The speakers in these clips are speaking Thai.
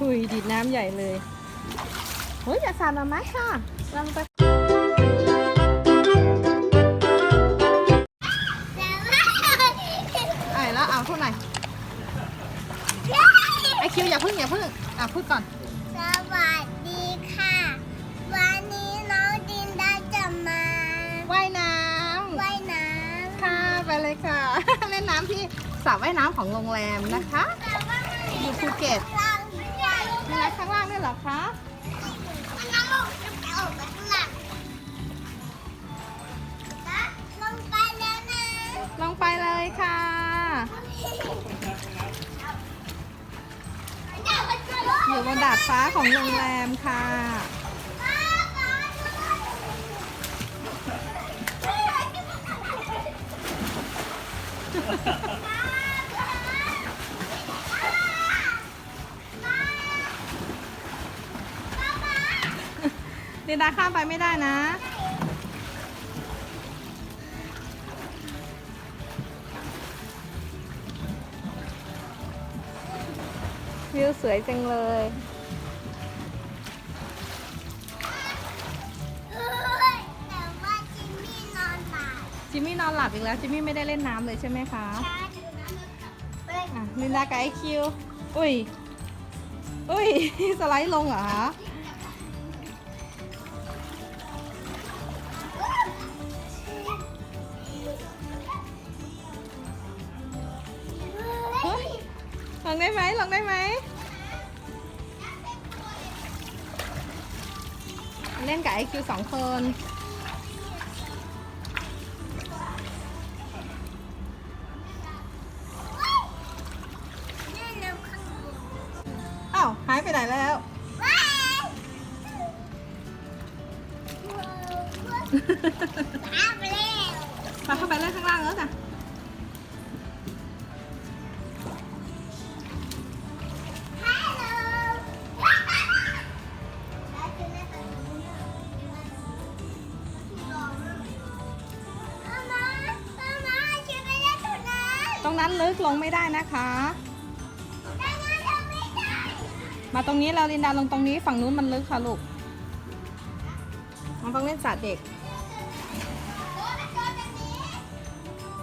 หุยดีดน้ำใหญ่เลยเฮ้ยอย่าสาดมาไหมค่ะลองไปไอ้แล้วเอาเท่าไหร่ไอคิวอย่าพึ่งอย่าพึ่งอะพูดก่อน สวัสดีค่ะ วันนี้น้องดินได้จะมาว่ายน้ว่ายน้ำค่ะไปเลยค่ะเล่นน้ำที่สระว่ายน้ำของโรงแรมนะคะำแต่ว่ามันอยู่ภูเก็ต ล่างด้วยมีอะไรข้างล่างด้วยเหรอคะ มันน้ำลงจะไปออกมาข้างหลังนะลงไปแล้วนะลงไปเลยค่ะ อยู่บนดาดฟ้าของโรงแรมค่ะ ลินดาข้ามไปไม่ได้นะ วิวสวยจังเลย แต่ว่าจิมมี่นอนหลับจิมมี่นอนหลับอีกแล้ว จิมมี่ไม่ได้เล่นน้ำเลยใช่ไหมคะช้าดูนะเฮ้ยอะลินดากับไอคิว อุ้ย อุ้ย สไลด์ลงเหรอคะ ได้ไหมลงได้ไหมเล่นกับไอคิวสองคนนี่น้ำข้างบนอ้าวหายไปไหนแล้วว้าวว้าวไปแล้วมาเข้าไปเล่นข้างล่างแล้วจ้ะ ตรงนั้นลึกลงไม่ได้นะคะ มาตรงนี้เราลินดาลงตรงนี้ฝั่งนู้นมันลึกค่ะลูกมันต้องเล่นสระเด็ก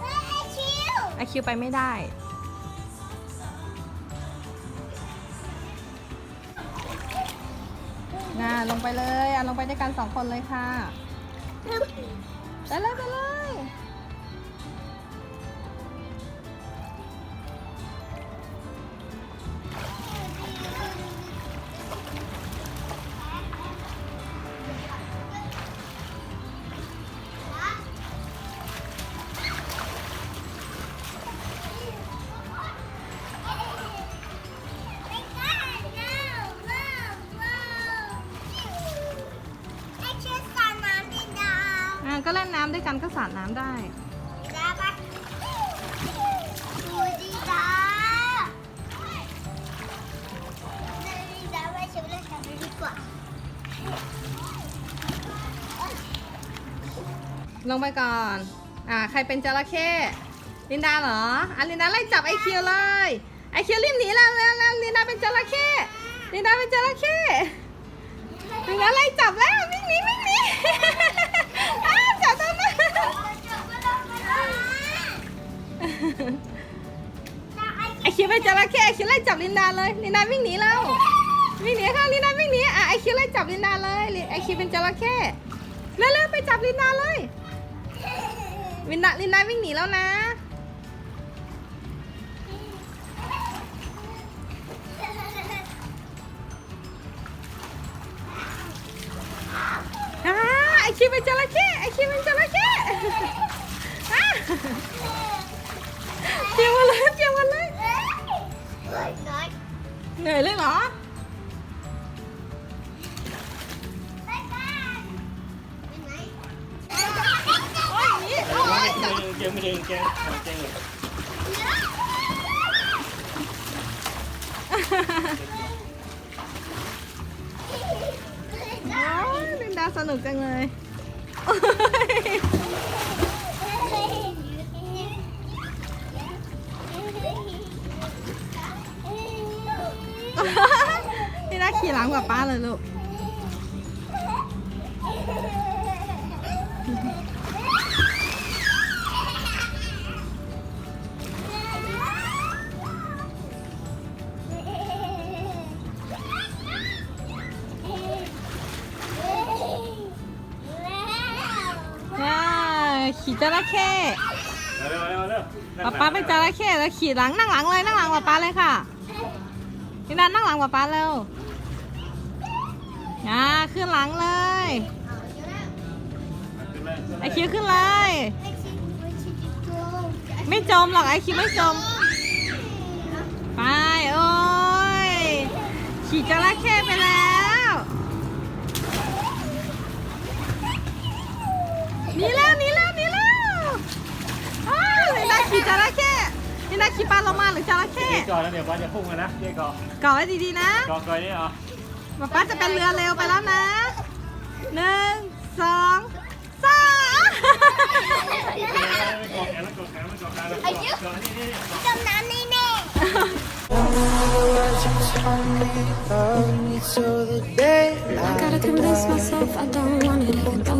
ไอ้ชิวไอคิวไปไม่ได้น่าลงไปเลยอะลงไปด้วยกันสองคนเลยค่ะ ไปเลยไปเลย ด้วยกันก็สาดน้ำได้ได้ปะดูดีดาดีดาไปชิวเล่นกันดีกว่าลงไปก่อน อ่า ใครเป็นจระเข้ลินดาเหรอ อะลินดาไล่จับไอคิวเลย ไอคิวรีบหนีแล้วแล้วแล้วลินดาเป็นจระเข้ลินดาเป็นจระเข้ลินดาไล่จับแล้ววิ่งหนีวิ่งหนี ไอคิวเป็นจระเข้ไอคิวไล่จับลินดาเลยลินดาวิ่งหนีแล้ววิ่งหนีค่ะลินดาวิ่งหนีอะไอคิวไล่จับลินดาเลยไอคิวเป็นจระเข้เร็วๆไปจับลินดาเลยลินดาลินดาวิ่งหนีแล้วนะไอคิวเป็นจระเข้ไอคิวเป็นจระเข้ มดเลยเปียกหมดเลยน้อยเห เลยขี่หลังกับป้าเลยลูกว้าวขี่จระเข้มาเร็วมาเร็วมาเร็วนั่งป๊าป๊าเป็นจระเข้แล้วขี่หลังนั่งหลังเลยนั่งหลังป๊าป๊าเลยค่ะ นี่นันนั่งหลังป๊าป๊าเร็วอ่าขึ้นหลังเลยขึ้นเลยขึ้นเลยไอคิวขึ้นเลย ไม่จมหรอกไอคิวไม่จม ไปโอ้ยขี่จระเข้ไปแล้ว นี่แล้วนี่แล้วนี่แล้วอ้าวนี่นาขี่จระเข้นี่นาขี่ปลาโลมาหรือจระเข้เจ๊ก่อนแล้วเดี๋ยวป้าจะพุ่งกันนะเจ๊ก่อนเกาะไว้ดีๆนะก่อนก่อนนี่เหรอป๊าป๊าจะเป็นเรือเร็วไปแล้วนะหนึ่งสองสามไม่กดแขนแล้วกดแขนแล้วกดแขนแล้วกดกดนี่นี่นี่จมน้ำแน่ Words you told me love me till the day I gotta convince myself I don't want it even though